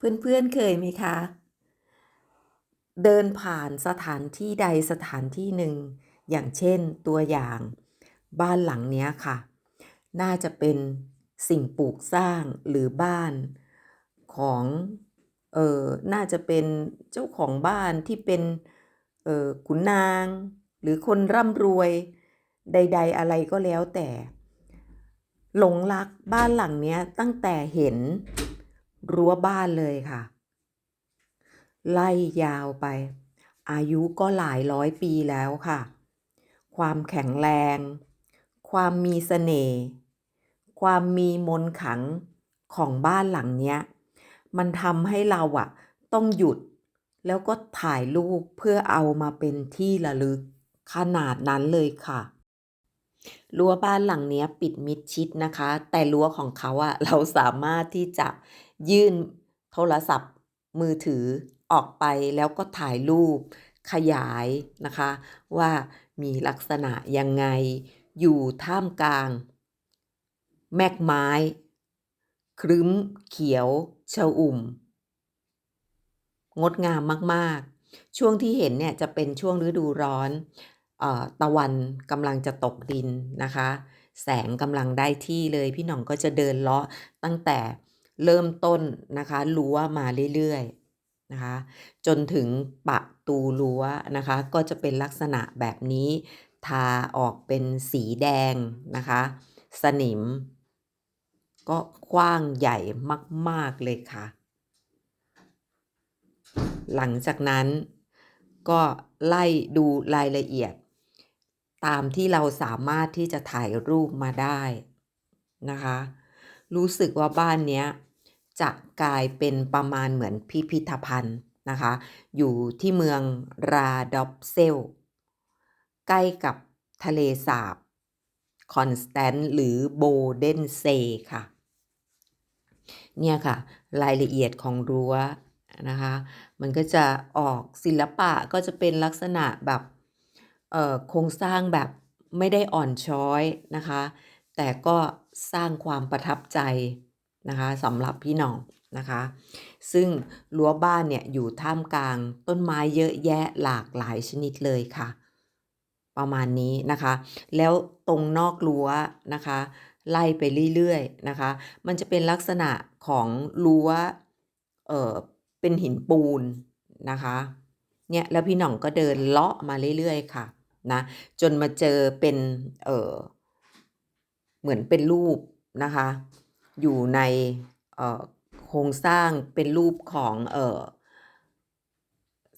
เพื่อนๆเคยไหมคะ เดินผ่านสถานที่ใดสถานที่หนึ่ง อย่างเช่นตัวอย่าง บ้านหลังเนี้ยค่ะ น่าจะเป็นสิ่งปลูกสร้างหรือบ้านของเออน่าจะเป็นเจ้าของบ้านที่เป็นเออขุนนาง หรือคนร่ำรวยใด ๆ อะไรก็แล้วแต่ หลงรักบ้านหลังเนี้ยตั้งแต่เห็น รั้วบ้านเลยค่ะ ไล่ยาวไป อายุก็หลายร้อยปีแล้วค่ะ ความแข็งแรง ความมีเสน่ห์ความมีมนขังของบ้านหลังเนี้ย มันทำให้เราอะต้องหยุดแล้วก็ถ่ายรูปเพื่อเอามาเป็นที่ระลึกขนาดนั้นเลยค่ะรั้วบ้านหลังเนี้ยปิดมิดชิดนะคะ แต่รั้วของเขาอะเราสามารถที่จะ ยื่นโทรศัพท์มือถือออกไปแล้วก็ถ่ายรูปขยายนะคะ ว่ามีลักษณะยังไงอยู่ท่ามกลาง แมกไม้ ครึ้มเขียวชอุ่ม งดงามมากๆ ช่วงที่เห็นเนี่ยจะเป็นช่วงฤดูร้อนออตะวันกำลังจะตกดินนะคะ แสงกำลังได้ที่เลยพี่หน่องก็จะเดินเลาะตั้งแต่ เริ่มต้นนะคะรั้วมาเรื่อยๆนะคะ จนถึงประตูรั้วนะคะ ก็จะเป็นลักษณะแบบนี้ ทาออกเป็นสีแดงนะคะ สนิม ก็กว้างใหญ่มาก ๆ เลยค่ะ หลังจากนั้นก็ไล่ดูรายละเอียด ตามที่เราสามารถที่จะถ่ายรูปมาได้นะคะ รู้สึกว่าบ้านเนี้ย จะกลายเป็นประมาณเหมือนพิพิธภัณฑ์นะคะ อยู่ที่เมืองราดอปเซล ใกล้กับทะเลสาบคอนสแตนต์หรือโบเดนเซค่ะ เนี่ยค่ะ รายละเอียดของรั้วนะคะ มันก็จะออกศิลปะก็จะเป็นลักษณะแบบโครงสร้างแบบไม่ได้อ่อนช้อยนะคะ แต่ก็สร้างความประทับใจ นะคะสำหรับพี่น้องนะคะ ซึ่งรั้วบ้านเนี่ยอยู่ท่ามกลางต้นไม้เยอะแยะหลากหลายชนิดเลยค่ะ ประมาณนี้นะคะ แล้วตรงนอกรั้วนะคะ ไล่ไปเรื่อยๆนะคะ มันจะเป็นลักษณะของรั้วเออเป็นหินปูนนะคะเนี่ยแล้วพี่หน่องก็เดินเลาะมาเรื่อยๆค่ะนะจนมาเจอเป็นเออเหมือนเป็นรูปนะคะ อยู่ในโครงสร้างเป็นรูปของ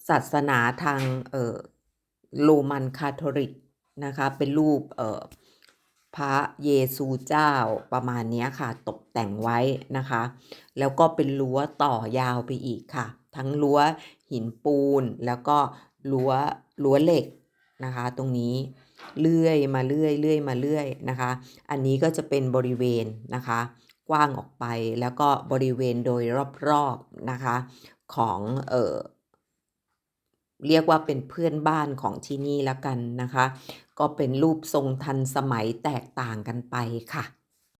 ศาสนาทางโรมันคาทอลิกนะคะเป็นรูปพระเยซูเจ้าประมาณนี้ค่ะ ตกแต่งไว้นะคะ แล้วก็เป็นรั้วต่อยาวไปอีกค่ะ ทั้งรั้วหินปูนแล้วก็รั้วรั้วเหล็กนะคะ ตรงนี้เลื่อยมาเรื่อยเลื่อยมาเรื่อยนะคะ อันนี้ก็จะเป็นบริเวณนะคะ กว้างออกไป แล้วก็บริเวณโดยรอบๆนะคะของเออเรียกว่าเป็นเพื่อนบ้านของที่นี่แล้วกันนะคะ ก็เป็นรูปทรงทันสมัยแตกต่างกันไปค่ะ